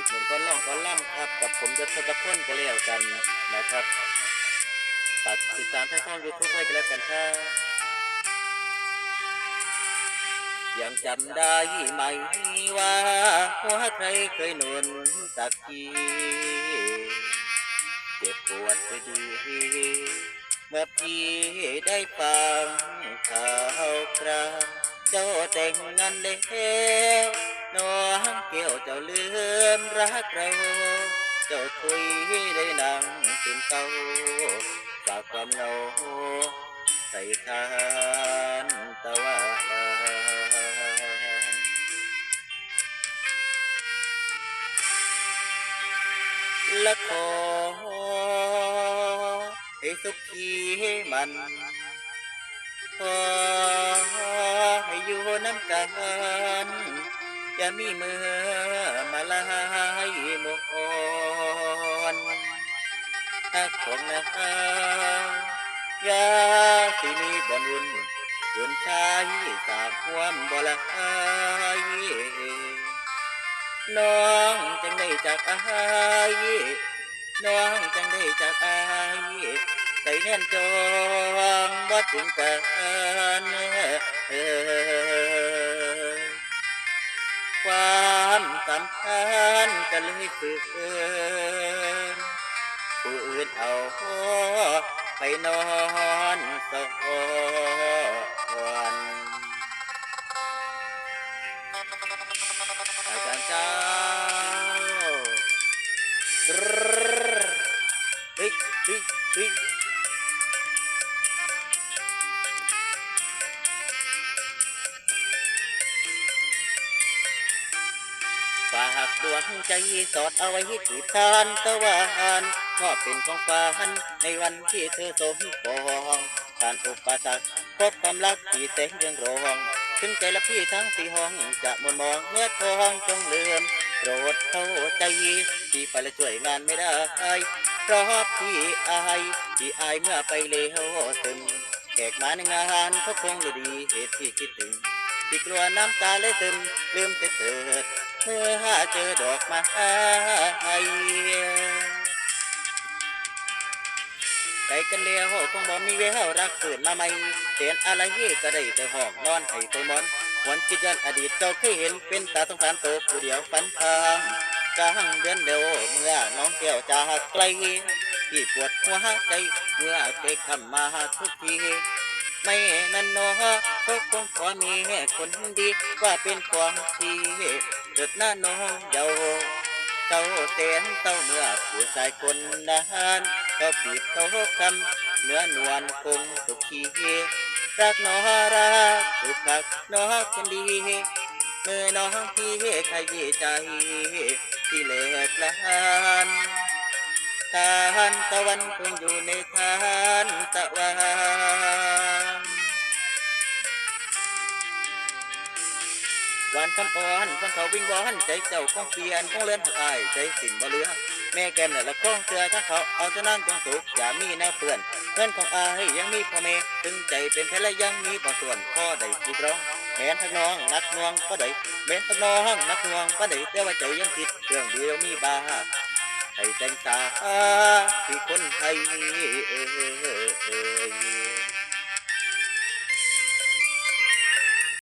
อีกหนึ่งก้อนล่องก้อนล่ำครับ กับผมยศทศพลก็แล้วกันนะครับฝากติดตามทางช่องยูทูบให้กันแล้วกันครับยังจำได้ไหมว่าหัวใครเคยหนุนตักทีเจ็บปวดไปดีเมื่อพี่ได้ฟังข่าวคราวเจ้าแต่งงานแล้ว น้องเกี่ยวเจ้าลืมรักเรา เจ้าคุยได้นั่งตื่นเต้าฝากความเหงาใส่ทานตะวันและขอให้สุขีมันขอให้อยู่น้ำกัน ยามีมือมาลายมอนถ้าของนะย่าสิมีบ่อนวุ่นวุ่นชายสาความบลายน้องจังได้จากอายน้องจังได้จากอายใส่แน่นจองบ่ถึงกัน ความสำคัญก็เลยเกินผู้อื่นเอาไปนอนสวรรค์ากดวงใจสอดเอาไว้ที่ทานตะวันมอบเป็นของฝันในวันที่เธอสมปองผ่านอุปสรรคพบความรักที่แสงเรืองรองถึงใจละพี่ทั้งสี่ห้องจะมนมองเมื่อทองจงเลื่อมโปรดเข้าใจที่ไปและช่วยงานไม่ได้เพราะพี่อายที่อายเมื่อไปเลวซึมแขกมาในงานเขาคงรู้ดีเหตุที่คิดถึงที่กลัวน้ำตาเลยซึมลืมไปเถิด เมื่อหาเจอดอกไม้ไปกันเดียวคงบ่มีเววรักฝืนมาไม่เตียนอะไรก็ได้แต่ห้องนอนให้ไปมอนหวนคิดย้อนอดีตเจ้าเคยเห็นเป็นตาสงสารโตผู้เดียวฝันพางกลางเดือนเดียวเมื่อน้องแก้วจากไกลที่ปวดหัวใจเมื่อเคยคำมาทุกที ไม่นั่นเนอเขาะคงขอมีคนดี ว่าเป็นของที่เกิดหน้าน้องเยาเต้าเตียนเต้าเมื่อผู้ชายคนนั้นเขาปีบเขาคำเนื้อนวลคงสุขีรักน้อรักสุขักน้อคนดีเมื่อน้องพี่ขยี้ใจที่เลิกลาน ทานตะวันคงอยู่ในทานตะวันหวานคำอ่อนฟังเขาวิ่งวอนใจเจ้าคงเปลี่ยนคงเลื่อนหักอายใจสิ้นบ่เหลือแม่แก้มน่ะละคงเสือถ้าเขาเอาจะนั่งจงสุขอย่ามีแนวเพื่อน เพื่อนของอายยังมีพ่อแม่ถึงใจเป็นแท้และยังมีบางส่วนพ่อได้คิดร้องแม่นทักน้องนักน่วงก็ได้แม่นทักน้องนักน่วงก็ได้แต่ว่าใจยังคิดเรื่องเดียวมีบา ให้แต่งตาที่คนไทยเอ่ย